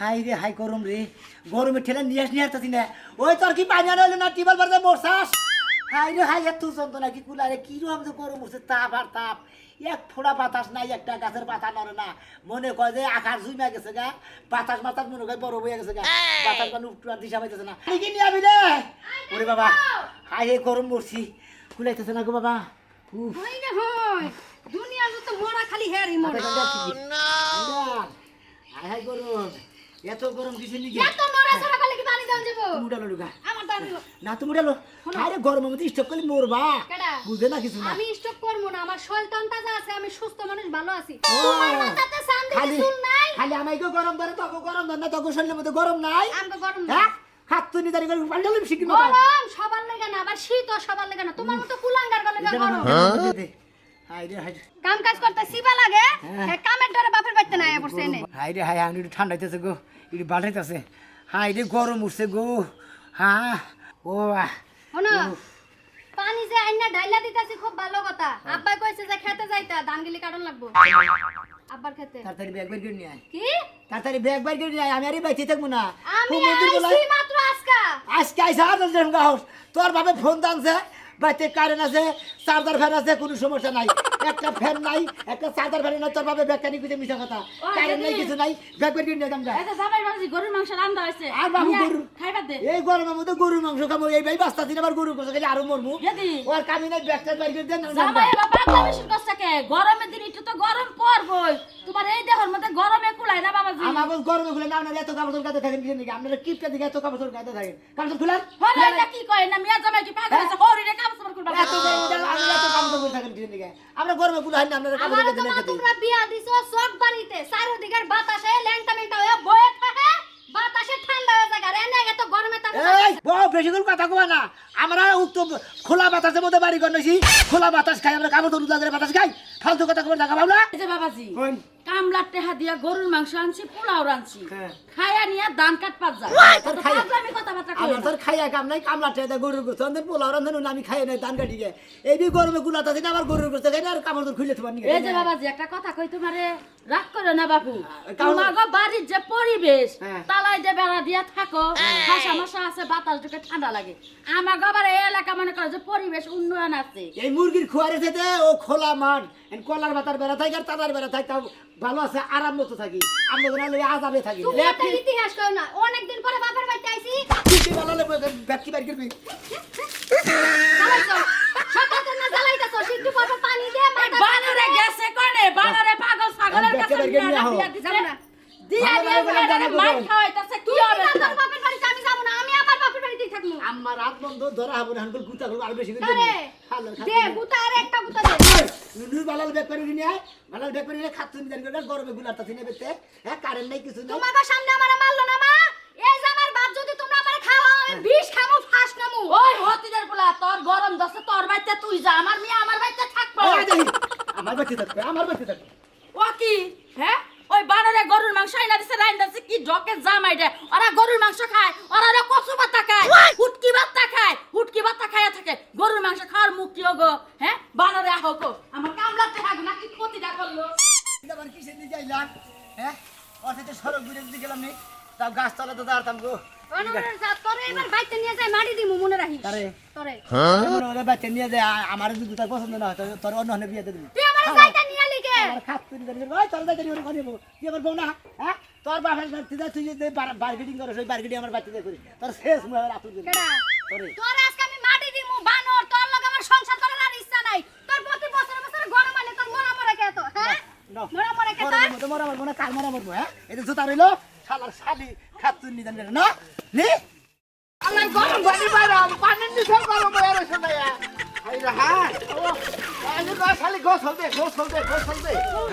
High রে high গরম রে। গরমে ঠেলে নিয়ে আস নিয়ে আসতেছি না ওই তোর কি পানি আনা হইল না? টিবল বাড়তে বসাস হাই রে হাই এত যন্ত্রণা কি কুলারে? কি রকম যে গরম উঠছে তাপ আর তাপ। এক ফোড়া বাতাস নাই একটা গাছের পাতা নড়ে না। মনে কয় যে আকাশ জুইমা গেছে গা বাতাস বাতাস মনে কয় বড় হয়ে গেছে গা। বাতাস মানে উঠবার দিশা পাইতেছে না। কি নিয়ে আবি রে? ওরে বাবা হাই রে গরম পড়ছি কুলাইতেছে না গো বাবা। উফ। হই রে হই দুনিয়া তো মরা খালি হেরি মরা। হাই হাই গরম। এত গরম কিসের নিকে? এত মরা সারা খালি কি পানি দাও যাব? উড়ালো লুগা আমার দাঁড়ি না তুমি উড়ালো আরে গরমের মধ্যে স্টপ করলে মরবা? বুঝবে না কিছু না। আমি স্টক করব না আমার শরীর তন তাজা আছে আমি সুস্থ মানুষ ভালো আছি। তোমার মাথাতে সান দিতে খালি শুন নাই? খালি আমাকে গরম ধরে তোকে গরম ধরে না তোকে শরীরের মধ্যে গরম নাই? আমগো গরম না হ্যাঁ হাত তুই দাঁড়িয়ে করে পাল্টালাম শিখি মতো গরম সবার লাগে না আবার শীত সবার লাগে না। তোমার মতো কুলাঙ্গার গলে গরম। কাম কাজ করতে সিবা লাগে হ্যাঁ। হে কামের ডরে বাপের বাইতে নাই পড়ছে এনে। হাই রে হাই আমি ঠান্ডা হইতেছে গো একটু বাড়াইতেছে। হাই রে গরম উঠছে গো। হ্যাঁ ও শোনো পানি যে আইনা ঢাইলা দিতাছি খুব ভালো কথা। আব্বা কইছে যে খেতে যাইতা ধান গিলি কাটন লাগবো। আব্বার খেতে। তাড়াতাড়ি ব্যাগ বের করে নিয়ে আয়। কি? তাড়াতাড়ি ব্যাগ বের করে নিয়ে আয় আমি আরে বাইতে থাকব না। আমি খুব মন্দির বলাই আইছি মাত্র আজকা। আজকে তোর ভাবে ফোন দানছে বাড়িতে কারেন্ট আছে চার্জার ফ্যান আছে কোনো সমস্যা নাই। একটা ফ্যান নাই একটা চার্জার ফ্যান নাই তোর ভাবে ব্যাগখানি কুইতে মিশা কথা। কারেন্ট নাই কিছু নাই ব্যাগ বের করে নিয়ে যাম গা। যে জামাই বাবাজি গরুর মাংস রান্দা হয়েছে। আর বাবু গরু খাইবার দে। এই গরমের মধ্যে গরুর মাংস খাব এই ভাই বাস্তা দিন আবার গরু কোসে গেলে আরও যদি ওর কামি নাই ব্যাগটা বের করে দেন জামাই বাবা বেশি কষ্টকে গরমের দিন একটু তো গরম পড়বই তোমার এই দেহর মধ্যে গরমে কুলাই না বাবাজি? আমাকে গরমে খুলে না আপনারা এত কাপড় গাতে থাকেন কি নাকি? আপনারা কিপটা দিকে এত কাপড় গাতে থাকেন। কাপড় খুলেন। হলে এটা কি কয়? না মিয়া জামাই কি পাগল আছে? হরি রে সবার করবা এত আপনারা এত কাপড় করে থাকেন কি নাকি? আমরা গরমে হয় আপনারা কাপড় গাতে তো তোমরা বিয়া দিছো সব বাড়িতে চারিদিকের বাতাসে ল্যাংটা ল্যাংটা হয়ে বয়ে থাকে বাতাসে ঠান্ডা হয়ে যায় রে না এত গরমে তা এই বউ বেশি করে কথা কবা না। আমরা উত্তর খোলা বাতাসের মধ্যে বাড়ি করনেছি খোলা বাতাস খাই আমরা কাপড় তরু লাগে বাতাস খাই ফালতু কথা কবে দেখা পাবো এই যে বাবাজি। কোন? কামলার টেহা দিয়া গরুর মাংস আনছি পোলাও রানছি। খায়া নিয়া দান কাট পাত যা। কথাবার্তা কই আমার তোর কাম নাই কামলা টেদা গরুর গোস্ত আমাদের পোলাও রান্ধন আমি খাই নাই দান কাটি গে। এই গরমে গুলাতে দিন আবার গরুর গোস্ত খাই না আর কামড় তোর খুলে তোমার এই যে বাবাজি একটা কথা কই তোমারে? রাগ করো না বাপু। তোমাগো বাড়ির যে পরিবেশ হ্যাঁ। তালাই যে বেড়া দিয়া থাকো হাসা মশা আছে বাতাস ঢুকে ঠান্ডা লাগে। আমাগো আবার এই এলাকা মনে করো যে পরিবেশ উন্নয়ন আছে। এই মুরগির খোয়ারে থেকে ও খোলা মাঠ কলার বাতার বেড়া থাকে আর তাদার বেড়া থাকে তাও ভালো আছে আরাম মতো থাকি। আমরা কোনো লই আজাবে থাকি। তুমি ইতিহাস কও না অনেকদিন পরে বাপের বাড়িতে আইছি। কি ভালো লাগে করবি। সকালে না জ্বালাইতাছো পর পর পানি দিয়ে মাথা বানরে গেছে কোনে বানরে পাগল পারি নিয়ে কেমনে না হও? বিয়া দিছে যাব না। দিয়া দিয়া বলে বানরে জানা মাই বলো। খাওয়াইতাছে কি হবে? তোর বাপের বাড়িতে আমি যাব না আমি আমার বাপের বাড়িতেই থাকব। আমার রাত বন্ধ ধরা হব না হানকুল গুতা করব আর বেশি করে আরে দে গুতা আর একটা গুতা দে। নুনুর বালাল ব্যাগ নিয়ে আয়। বালাল ব্যাগ নিয়ে খাতুন দেন করে গরমে গুলাটা তিনে বেতে। হ্যাঁ কারেন্ট নাই কিছু নাই। তোমার সামনে আমারে মারলো না মা? এই যে আমার বাপ যদি তোমরা আমারে খাওয়াও আমি বিষ খামু ফাঁস নামু ওই হতিদের পোলা তোর গরম দছে তোর বাইতে তুই যা আমার মেয়ে আমার বাইতে আমার বাচ্চা থাকবে আমার বাচ্চা থাকবে। ও কি? হ্যাঁ ওই বানরে গরুর মাংস আইনা দিছে রাইনা দিছে কি ঢকে জামাই দে ওরা গরুর মাংস খায় ওরা ওরা কচু পাতা খায় হুটকি বাত্তা খায় হুটকি বাত্তা খায়া থাকে। গরুর মাংস খাওয়ার মুখ কি গো হ্যাঁ বানরে আহ গো। আমার কামলাতে হাগু নাকি ক্ষতিটা করল? আবার কিসের দিকে আইলাম? হ্যাঁ অথচ সড়ক ঘুরে দিতে গেলাম নি। তাও গাছতলা তো দাঁড়াতাম গো। অনরের জাত তোরে এবার বাইতে নিয়ে যায় মাটি দিমু মনে রাখিস? তারে। তোরে। এমন ওরা বাচ্চা নিয়ে যায় আ- আমার যদি তার পছন্দ না হয় তোর অন্য বিয়ে দিবি। তোর করে হ্যাঁ? যদি বার্গেটিং আমার বাচ্চাদের করি। তোর শেষ মুখ আতুর দিবি কেডা? তোরে। তোরে আজকে আমি মাটি দিমু বানর। তোর লগে আমার সংসার করার আর ইচ্ছা নাই। তোর প্রতি বছরে বছরে গরম আনে তোর মরা মরে কে তো হ্যাঁ? মরা মরে কে মরা মরা মরবো না, কাল মরা মরবো, হ্যাঁ? এটা জুতা রইল, শালার শালি খাতুন নিদান না? নি? আমার গরম পানি বাইরাম, পানির নিচে গরম হয়ে রয়েছে ইয়া। রে, হ্যাঁ?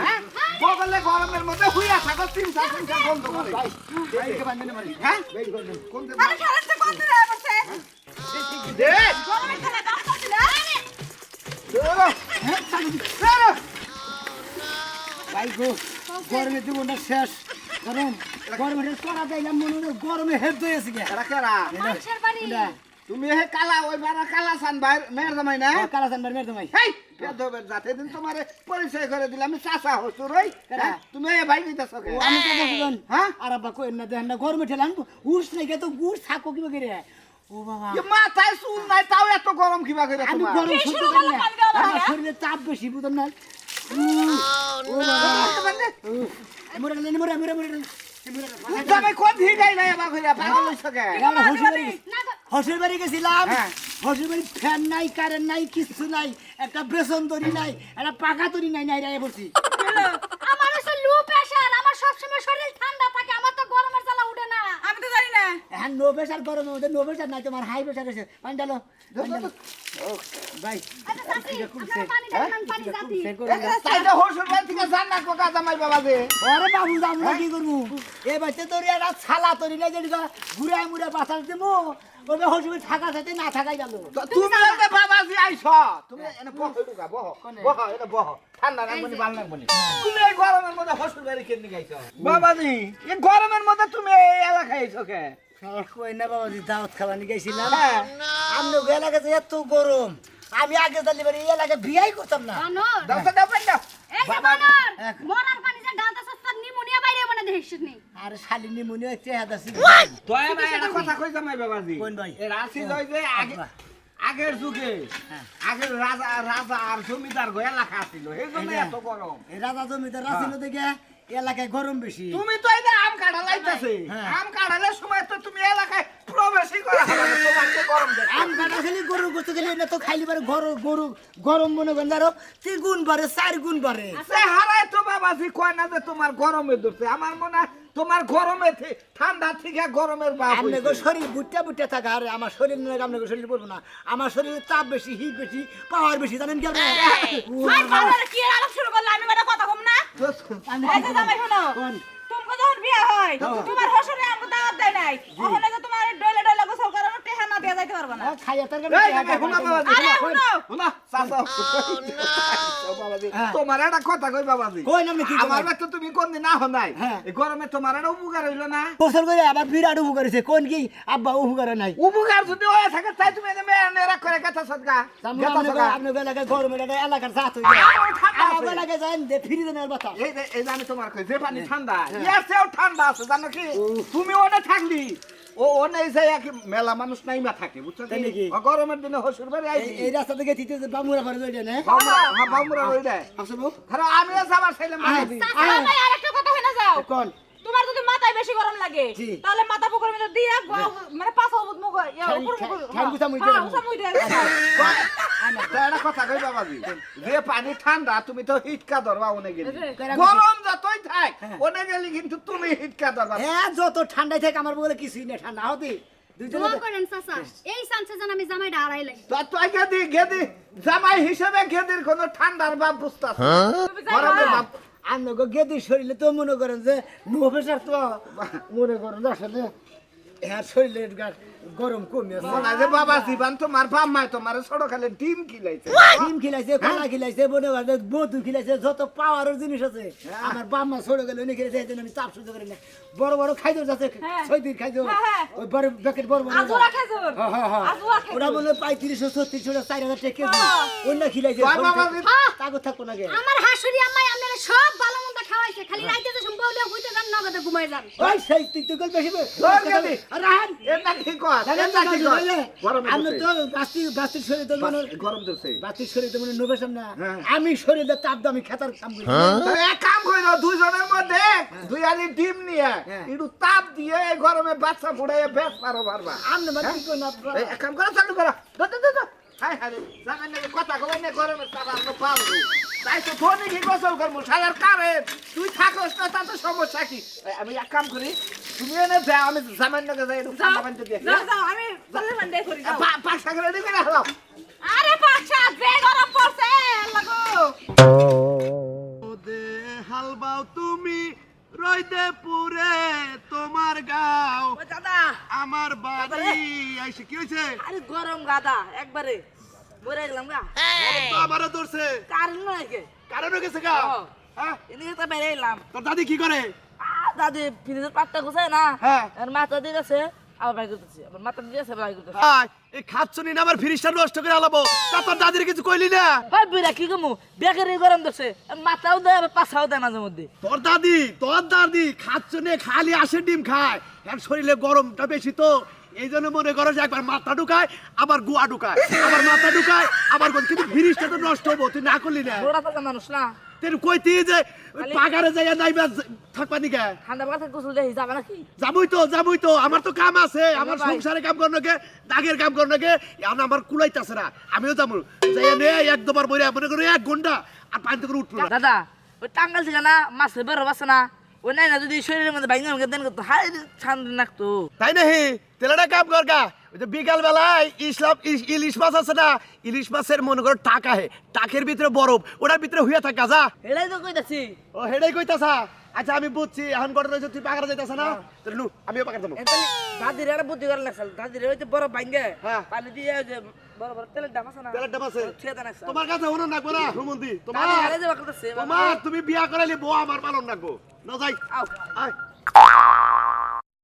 হ্যাঁ? বগলে গরমের মধ্যে হুইয়া থাকো, তিন চার তিন চার বন্ধ করে। এইদিকে বান্ধে নে মারি, হ্যাঁ? বের করে নে। কোন দিকে? দে। বেরো, হ্যাঁ, শালি, বেরো। ভাই গো গরমে জীবনটা শেষ গরম গরমে করা যাইলাম মনে হলো গরমে হয়ে গে মানুষের বাড়ি। তুমি হে কালা ওই বারা কালা সান ভাই মেয়ের জামাই না? কালা সানবার মেরে তোমায় হেই বেদবের জাতে দিন তোমারে পরিচয় করে দিলাম আমি চাচা হসুর ওই? হ্যাঁ, তুমি এ ভাই কইতাছ কে? আমি তো দেখুন হ্যাঁ? আর আব্বা কই না দেন না গরমে ঠেলাম উস নাই তো গুড় থাকো কি বগিরে ও বাবা। কি মাথায় চুল নাই তাও এত গরম কিবা করে আমি তোমার? গরম বেশি সহ্য করি না। আমার হ্যাঁ? শরীরে চাপ বেশি বুঝলাম না? হসের বাড়ি গেছিলাম। হসের বাড়ি ফ্যান নাই কারেন্ট নাই কিছু নাই একটা বেসন তরি নাই একটা পাকা তরি নাই নাই রায় বলছি আমার হচ্ছে লো প্রেসার আমার সবসময় শরীর ঠান্ডা থাকে আমার তো গরমের জ্বালা উঠে না আমি তো জানি না। হ্যাঁ নো প্রেশার গরম নো প্রেশার নাই তোমার হাই প্রেশার আছে পানি ডালো আচ্ছা ছালা তরি যেটা মুড়ে দেবো হসুবে থাকা সাথে না থাকাই গেল। তুমি এতে বাবাজি আইছ তুমি এনে বহ ঢুকা বহ বহ এটা বহ। ঠান্ডা লাগবনি ভালো লাগবনি তুমি এই গরমের মধ্যে হসুর বাড়ি কেন গাইছ বাবাজি এই গরমের মধ্যে তুমি এই এলাকায় আইছ কে? কই না বাবাজি দাওয়াত খাওয়ানি গেছিলাম। হ্যাঁ। আমি এলাকাতে এত গরম আমি আগে জানলে পারি এই এলাকায় বিয়াই করতাম না। দাও মরার পানি যে সস্তা নিমোনিয়া বাইরে মনে দেখিস নি। আর শালিনী মনে হচ্ছে হাদা দয়া না এটা কথা কই জামাই বাবাজি? কোন ভাই? এ রাশি লই যে আগে আগের যুগে হ্যাঁ। আগের রাজা রাজা আর জমিদার গো এলাকা ছিল এই জন্য। এত গরম। এই রাজা জমিদার রাছিল দেখে এলাকায় গরম বেশি তুমি তো এই যে আম কাটা লাইতেছে হ্যাঁ। আম কাটালে সময় তো তুমি এলাকায় প্রবেশই করা তোমার গরম আম কাটা খালি গরু গোস্ত খেলে না তো খাইলি পারে গরু গরু গরম মনে করেন আরও তিন গুণ বাড়ে চার গুণ বাড়ে। সে হারায় তো বাবাজি কয় না যে তোমার গরমে ধরছে। আমার মনে হয় তোমার গরমে ঠান্ডা থেকে গরমের বাপ আপনাকে শরীর বুটটা বুটটা থাকা আর আমার শরীর নয় আপনাকে শরীর বলব না। আমার শরীরে চাপ বেশি হিট বেশি পাওয়ার বেশি জানেন কি আলাপ শুরু আমি মানে কথা কম না? শোনো। কোন? যখন বিয়ে হয় তোমার হসরে আমাকে দাওয়াত দেয় নাই। ওখানে যে তোমার ডলে ডলে গোসল যাইতে পারবে না? খাইয়া বাবাজি, হ্যাঁ। তোমার একটা কথা কই বাবাজি? কই না আমার তো তুমি কোন দিন না নাই হ্যাঁ। গরমে তোমার একটা উপকার হইল না? গোসল করে আবার বিরাট উপকার হয়েছে কোন কি? আব্বা উপকার নাই। উপকার যদি থাকে তাই তুমি এনে করে কথা সদকা গেতা সদকা আপনার এলাকায় গরমের একটা এলাকার জাত আমার ঠান্ডা আমার আছে। এলাকায় যান দে ফিরি দেন বাতা এই এই যে তোমার কই যে পানি ঠান্ডা ইয়ার ঠান্ডা আছে জানো কি? তুমি ওনে থাকলি ও ওনে যায় এক মেলা মানুষ নাই মা থাকে বুঝছ কি ও গরমের দিনে হসুর বাড়ি আইবি এই রাস্তা থেকে তিতে বামুরা ঘরে যাই না? বামুরা হ্যাঁ বামুরা রই দেয় আসো ধরো আমিও যাবার আয়। চাচা আরেকটা কথা হয়ে না যাও। কোন? তোমার যদি মাথায় বেশি গরম লাগে তাহলে মাথা পুকুরের মধ্যে দিয়ে গ- মানে পাঁচ অবুত মুখ ইয়া, ঠ্যাং- উপর মুখ হ্যাঁ, কথা কই বাবাজি? যে পানি ঠান্ডা তুমি তো হিটকা ধরবা ওনে গেলি গরম যতই থাক হ্যাঁ। ওনে গেলি কিন্তু তুমি হিটকা ধরবা। হ্যাঁ যত ঠান্ডায় থাকে আমার বলে কিছুই না ঠান্ডা হতে জামাই হিসেবে গেদির কোনো ঠান্ডার ভাব বুঝতাছ। আপনাকে গেদি শরীরে তো মনে করেন যে নো প্রেশার তো মনে করেন আসলে হ্যাঁ শরীরের গরম কমিয়েছে মনে হয় যে বাবা জীবান তোমার বাপ মায় তোমার ছোট খালে ডিম খিলাইছে। ডিম খিলাইছে কলা খিলাইছে করেন যে মধু খিলাইছে যত পাওয়ারের জিনিস আছে। আমার বাপ মা ছোট গেলে উনি খিলাইছে এই জন্য আমি চাপ সহ্য করি না। বড় বড় খাইদো যাচ্ছে হ্যাঁ। খাইদো হ্যাঁ, হ্যাঁ। ওই বড় প্যাকেট বড় বড়। আজুরা খেজুর হ্যাঁ, হ্যাঁ, হ্যাঁ। ওরা বলে পঁয়ত্রিশশো ছত্রিশশো চার হাজার টাকা কেজি। হ্যাঁ। অন্য খিলাইছে। তাগো থাকব না গে। আমার হাসুরি আম্মাই আপনারা সব ভালো মন্দ খাওয়াইছে। খালি রাইতে যে সম্ভব হলে হইতে যান নগদে ঘুমাই যান। ওই সেই তুই তুই কল বেশি গেদি। রাহান? না কি কর আমি না হ্যাঁ। আমি তাপ দামি খেতার কাম করি। এক কাম কইরো দুইজনের মধ্যে দুই আলি ডিম নিয়ে হ্যাঁ। একটু তাপ দিয়ে এই গরমে বাচ্চা ফুটাইয়ে বেশ পারো পারবা আমি কাম করো চালু করো। দো দো দো দো হাই হাই জানেন কথা কই না গরমে তাপ আমরা পাবো তাই তো ফোনে কি গোসল করব? সারার কারে? তুই থাকোস না তাতে সমস্যা কি? আমি এক কাম করি তুমি এনে যাও আমি নাকি যাই একটু পানিতে দিয়ে যাও যাও আমি মান্ডে করি যাও। পাঁচ টাকা রেডি করে রাখো আরে পাঁচটা যে গরম পড়ছে লাগো। দে হাল বাও তুমি রইতে পুরে তোমার গাও। ও দাদা। আমার বাড়ি আইসে কি হয়েছে আরে গরম গাদা একবারে। মরে গেলাম গা। তো আমারও ধরছে। কারণ নয় কারণ গেছে গা। হ্যাঁ? এদিকে তো বেড়ে এলাম। তোর দাদি কি করে? দাদি ফ্রিজের পাটটা গুছায় না। হ্যাঁ। আর মাথা দিয়ে গেছে আবার বাই করতেছি। আবার মাথা দিয়েছে বাই করতেছি। এই খাচ্ছনি না আমার ফ্রিজটা নষ্ট করে আলাবো। তা তোর দাদির কিছু কইলি না? ভাই বুড়া কি কমু? বেকারি গরম ধরছে। মাথাও দেয় আবার পাছাও দেয় মাঝে মধ্যে। তোর দাদি তোর দাদি খাচ্ছনে খালি আসে ডিম খায়। শরীরে গরমটা বেশি তো। এই জন্য মনে করো যে একবার মাথা ঢুকায় আবার গুয়া ঢুকায়। আবার মাথা ঢুকায় আবার কিন্তু ফ্রিজটা তো নষ্ট হব তুই না করলি না। বুড়া থাকা মানুষ না? কইতি যে পাগারে যাইয়া নাইবা থাকবা নিকা ঠান্ডা গোসল দেয় যাবে নাকি? যাবই তো যাবই তো আমার তো কাম আছে আমার। সংসারে কাম করনকে দাগের কাম করনকে এখন আমার কুলাইতাছে না আমিও যাব। যাইয়া নে এক দুবার বইরা মনে করো এক ঘণ্টা আর পানিতে করে উঠল দাদা ওই টাঙ্গাল থেকে না মাছের বেরো বাসে না? ওই নাই না যদি শরীরের মধ্যে বাইঙ্গা আমাকে দেন করতো হাই ঠান্ডা নাকতো তাই নাহি? তেলাটা কাম কর গা। ওই যে বিকাল বেলায় ইসলাম ইলিশ মাছ আছে না ইলিশ মাছের মনে করো টাকা হে টাকের ভিতরে বরফ ওটার ভিতরে হইয়া থাকা যা। হেড়াই তো কইতাছি। ও হেডাই কইতাছা। আচ্ছা আমি বুঝছি। এখন ঘটনা হয়েছে তুই পাকার যাইতাছ না? তাহলে নু আমিও পাকার যাব। দাদির একটা বুদ্ধি করে লাগছিল দাদির ওই যে বড় বাইঙ্গে হ্যাঁ। পানি দিয়ে যে বড় বড় তেলের দাম আছে না? তেলের ডাব আছে। তোমার কাছে হনো রাখব না হুমন্দি তোমার যাবা করতেছে তোমার তুমি বিয়া করাইলে বউ আমার পালন রাখব। না যাই। আও। আয়।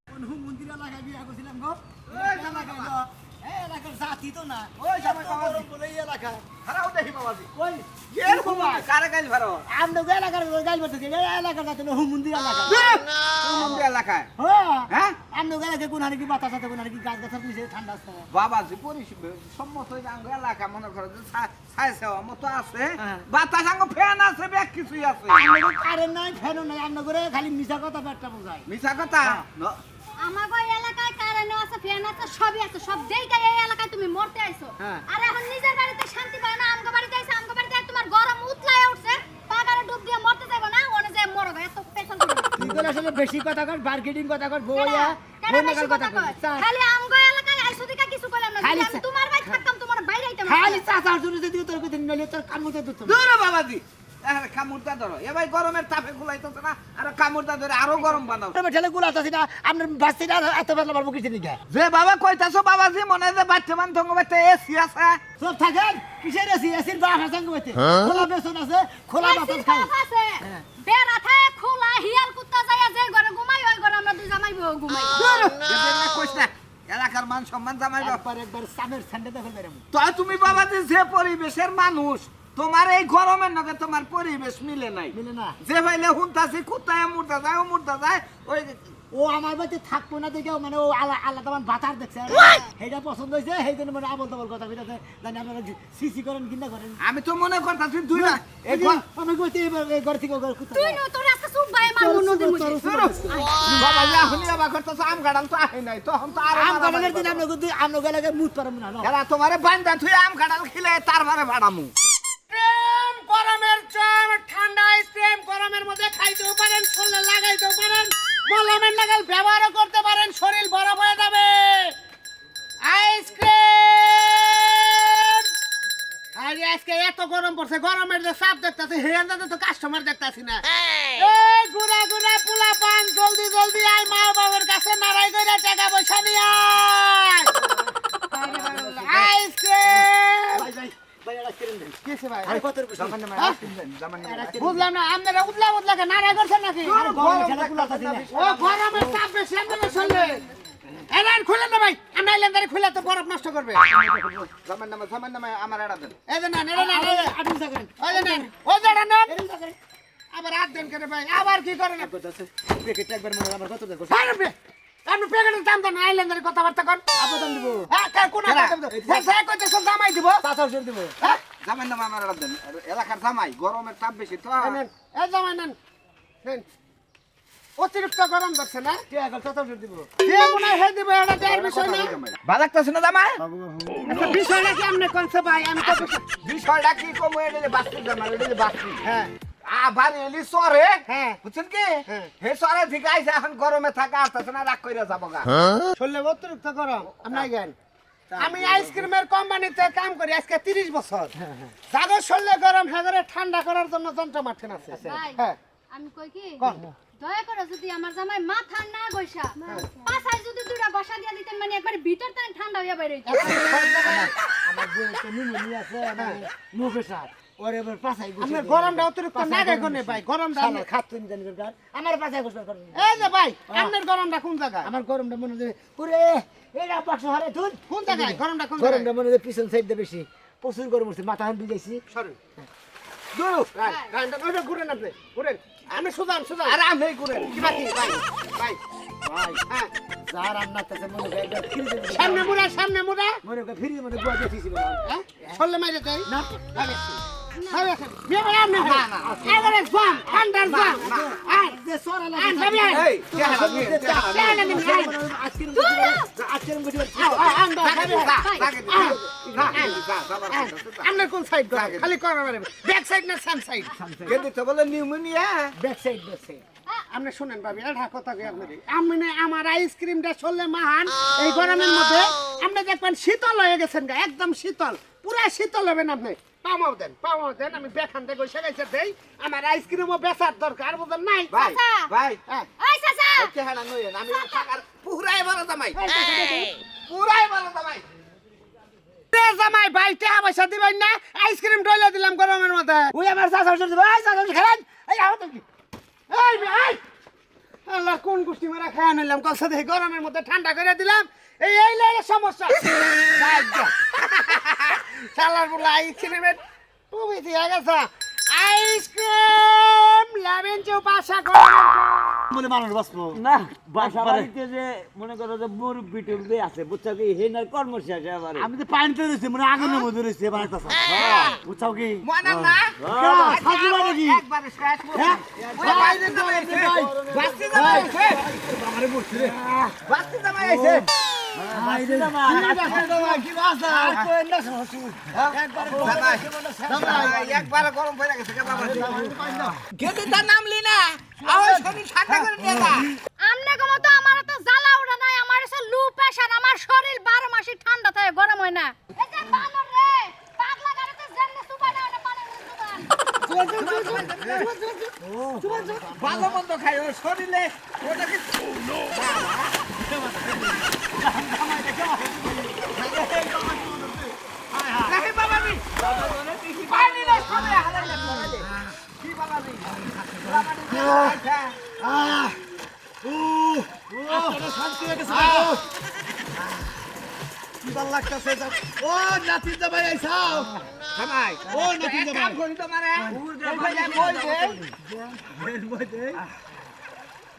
কোন মন্দির এলাকায় বিয়া করছিলাম গো? জাতি তো না ওই জামাই গরম বলে এই এলাকায়। হারাও দেখি বাবাজি ওই এর হুমায় কারে গাইল ভারো আমরা গো এলাকার গাইল বলতেছি এই এলাকার জাতি না হুমন্দির এলাকা। মন্দির এলাকায়? হ্যাঁ। হ্যাঁ? আমরা গো এলাকায় কোন হানি কি বাতাস আছে কোন হানি কি গাছ গাছ পুষে ঠান্ডা আছে। বাবাজি পরিষেবা সম্মত হয়ে আঙ্গ এলাকা মনে করো যে ছাই সেওয়া মতো আছে। হ্যাঁ। বাতাস আঙ্গ ফ্যান আছে ব্যাগ কিছুই আছে। আমরা কারেন্ট নাই ফ্যানও নাই আমরা করে খালি মিশা কথা পেটটা বোঝায়। মিছা কথা? আমাগো এলাকায় কারেন্ট আছে ফ্যান আছে সবই আছে। সব যেইটাই এই এলাকায় তুমি মরতে আইছো। হ্যাঁ। আর এখন নিজের বাড়িতে শান্তি পাও না আমগো বাড়িতে আইছো আমগো বাড়িতে তোমার গরম উতলায় উঠছে পাগারে ডুব দিয়ে মরতে যাইবো না ওনে যে মরবে এত পেছন তুই বলে আসলে বেশি কথা কর মার্কেটিং কথা কর বইয়া বইনাকার কথা কর খালি আমগো এলাকায় আইছো দিকা কিছু কইলাম না আমি তোমার বাড়ি থাকতাম তোমার বাইরে আইতাম। খালি চাচার জন্য যদি তোর কথা নিলে তোর কান মতো দিত দূরে বাবাজি। ধরো। এ ভাই গরমের তাপে গুলাইতেছে না আর কামুরদা ধরে আরও গরম বানাও। আমি ঠেলে গুলা আছি না আপনার বাচ্চাটা এত বেলা পারব কিছু নিকে যে বাবা কইতাছো বাবাজি মনে যে বাচ্চা মান থঙ্গ এসি আছে। সব থাকেন? কিসের এসি? এসির বাস আছে বইতে খোলা বেসন আছে খোলা বাতাস এসির খাই বাপ আছে। বেড়া থাকে খোলা হিয়াল কুত্তা যায় যে ঘরে ঘুমাই ওই ঘরে আমরা দুই জামাই বউ ঘুমাই এদের না এলাকার মান সম্মান জামাই একবার একবার সামের সান্ডে দেখে বেরোবো তো তুমি বাবাজি যে পরিবেশের মানুষ তোমার এই গরমের নগে তোমার পরিবেশ মিলে নাই। মিলে না। যে ভাইলে হুনতাছি কুত্তায় মুরতা যায় ও মুরতা যায় ওই ও আমার বাড়িতে থাকব না দেখে মানে ও আলা আলাদা আমার বাতার দেখছে। সেটা পছন্দ হয়েছে সেই জন্য মানে আবল তাবল কথা বিটাতে জানি আপনারা সিসি করেন কিনা করেন। আমি তো মনে করতাছি দুই না আমি কইতে এবার এই ঘর থেকে ঘর কুত্তা তুই নো তোর আজকে সুপ ভাই মারবো নদীর মধ্যে। বাবা যা হলি আবার করতেছ আম গাড়াল তো আহে নাই তখন তো আরও আম কাটানোর দিন। আমরা কিন্তু আমরা গেলে মুখ পারব না এরা তোমারে বান্দা তুই আম কাঁঠাল খিলে তারপরে ভাড়ামু প্রেম গরমের ঠান্ডা আইসক্রিম গরমের মধ্যে খাইতেও পারেন শরীরে লাগাইতেও পারেন মলমের নাগাল ব্যবহারও করতে পারেন শরীর বরফ হয়ে যাবে। আইসক্রিম আরে আজকে এত গরম পড়ছে গরমের যে সাপ দেখতাছি হেয়ান তো কাস্টমার দেখতাছি না। এই গুড়া গুড়া পোলা পান জলদি জলদি আয় মা বাবার কাছে নারাই করে টাকা পয়সা নিয়ে আয়। আইসক্রিম বুঝলাম না আপনারা উদলা উদলা কে নারাই করছেন নাকি? আরে গরমে খেলা কুলা তাছি না ও গরমের তাপ বেশি আপনারা চলবে। এলেন খুলে না ভাই আমরা এলেন দাঁড়িয়ে খুলে তো বরফ নষ্ট করবে। জামান নামে জামান নামে আমার এড়া দেন। এই যে নেন এটা নেন এই যে, আটুন থাকেন ওই যে নেন ওই যে এটা নেন। এরকম থাকেন আবার হাত দেন কেন ভাই? আবার কি করেন? প্যাকেট একবার মনে আমার কত দেখো ভাই আপনি আপনি প্যাকেটের দাম দেন আইলেন দাঁড়িয়ে কথাবার্তা কর আবেদন দিব। হ্যাঁ কোন দামাই দিব? দিব। হ্যাঁ? আমার এড়া দেন। এলাকার জামাই গরমের তাপ বেশি তো। এই জামাই নেন নেন। অতিরিক্ত গরম ধরছে না? কে আগল চাচাও জোর দিব? কে হয় হে দিব? এটা দেড় বিষয় না। বাজাকতাছ না। জামাই? আচ্ছা বিষয়টা কি আপনি কোনছে ভাই? আমি তো বিষয়টা কি কম? এটা যে বাস্তি জামাই এটা বাস্তি। হ্যাঁ। আবার এলি সরে হ্যাঁ। বুঝছেন কি? হ্যাঁ। হে সরে ঠিক আছে এখন গরমে থাকা আসতেছে না রাগ কইরা যাব গা। শরীরে অতিরিক্ত গরম। আপনার জ্ঞান আমি আইসক্রিমের কোম্পানিতে কাম করি আজকে তিরিশ বছর। যাদের সরলে গরম সাগরে ঠান্ডা করার জন্য যন্ত্র মাঠে আছে ভাই হ্যাঁ। আমি কই কি? কোন? দয়া করে যদি আমার জামাই মাথা না গইসা পাছায় যদি দুটা বসা দিয়া দিতেন মানে একবার ভিতর তাই ঠান্ডা হইয়া বাইরে হইতো। আমার যে আছে আমি নো প্রেসার ওরে এবার পাছাই গুছে আপনার গরমটা অতিরিক্ত না। ভাই গরমটা খাতুন জানি বেকার। আমার পাছাই গোসল করবি এই যে ভাই আপনার গরমটা কোন জায়গায়? আমার গরমটা মনে হচ্ছে ওরে এরা বাক্স হারে তুই কোন জায়গায়? গরমটা কোন গরমটা মনে পিছন সাইড দিয়ে বেশি। প্রচুর গরম হচ্ছে মাথা হান যাইছি সরেন দুরু গানটা ওইটা ঘুরেন আপনি ঘুরেন। আমি সুদান সুদান আরে আমি ঘুরেন। কি বাকি ভাই ভাই। ভাই হ্যাঁ। যা রান্না করতে মনে করে একবার ফিরে সামনে মুড়া সামনে মুড়া। মনে করে ফিরে মনে গুয়া দেখেছি হ্যাঁ। সরলে মাইরে যাই না। ভাবে ভাবে বিয়ে করে আপনি না না এবারে জাম ঠান্ডার জাম আর যে সরা আর লাগে ভাবি আয় এই কে হালা নিয়ে কে হালা না না না। আজকের আজকের ভিডিও আন দাও ভাবি আপনার কোন সাইড খালি করা ব্যাক সাইড না সাম সাইড কিন্তু তো বলে pneumonia. Back side back side আপনি শুনেন ভাবি এটা কথা কই আপনাদের আমি না আমার আইসক্রিমটা চললে মাহান। এই গরমের মধ্যে আপনি দেখবেন শীতল হয়ে গেছেন গা একদম শীতল। পুরা শীতল হবেন আপনি। পামাও দেন পামাও দেন আমি বেখান থেকে শেখাইছে দেই। আমার আইসক্রিমও বেচার দরকার বুঝেন নাই? ভাই ভাই। হ্যাঁ। ওই চাচা। কে হালা নইন আমি থাকার পুরাই ভালো জামাই। পুরাই ভালো জামাই। রে জামাই ভাই টাকা পয়সা দিবেন না। আইসক্রিম ডলে দিলাম গরমের মধ্যে। ওই আমার চাচা শ্বশুর ভাই চাচা খেলেন। এই আও তো এই ভাই। আল্লাহ কোন গুষ্টি মারা নিলাম? দেখে গরমের মধ্যে ঠান্ডা করে দিলাম। এই এই লাগে সমস্যা। চালার বলে আইসক্রিমের তুমি দিয়ে গেছ আইসক্রিম লেবেন চৌ বাসা মনে মানুষ বাঁচবো? না বাসা বাড়িতে যে মনে করো যে মুরব্বি টুরব্বি আছে বুঝছ কি? হেনার কর্মশেষে আবার আমি তো পানি তো রয়েছে মানে আগুনের মধ্যে রয়েছে এবার একটা বুঝছাও কি? মনে না? সাজু মানে কি? একবারে শেষ হ্যাঁ। বাইরে বাস্তি জামাই বাস্তি জামাই জামাই একবারে গরম পড়ে গেছে কে বাবা গেটে তার নামলি না আমার তো জ্বালা ওঠে নাই আমার লু প্রেশার আমার শরীর বারো মাসই ঠান্ডা থাকে গরম হয় না এই যে বানর রে পাগলা গাড়িতে জেনে সুবাই না ওটা পানির সুবান ভালো মন্দ খাই ও শরীরে ওটাকে ও নাতি জামাই ও নাতি এক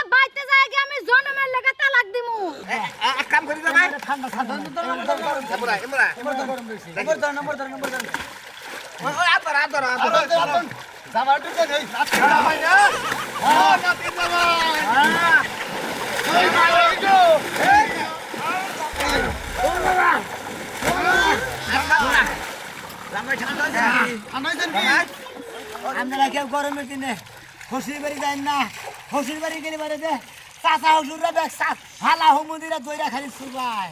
আজকে বাইতে যায় গিয়ে আমি জন্মের লেগে তালাক দিমু। এক কাম করি জামাই ঠান্ডা ঠান্ডা। ইমরা ইমরা নম্বর দাও নম্বর দাও নম্বর দাও ওই ওই আদর আদর আদর। জামার ঢুকে নেই? জামাই না? ও নাতি জামাই। ওই ভালো গো জামাই ঠান্ডা জামাই আমরা কেউ গরমের দিনে হসির বাড়ি যাই না। হসির বাড়ি গেলে বাড়ি দে চাচা হসুররা দেখ হালা হুমুদিরা দইরা খালি সুবাই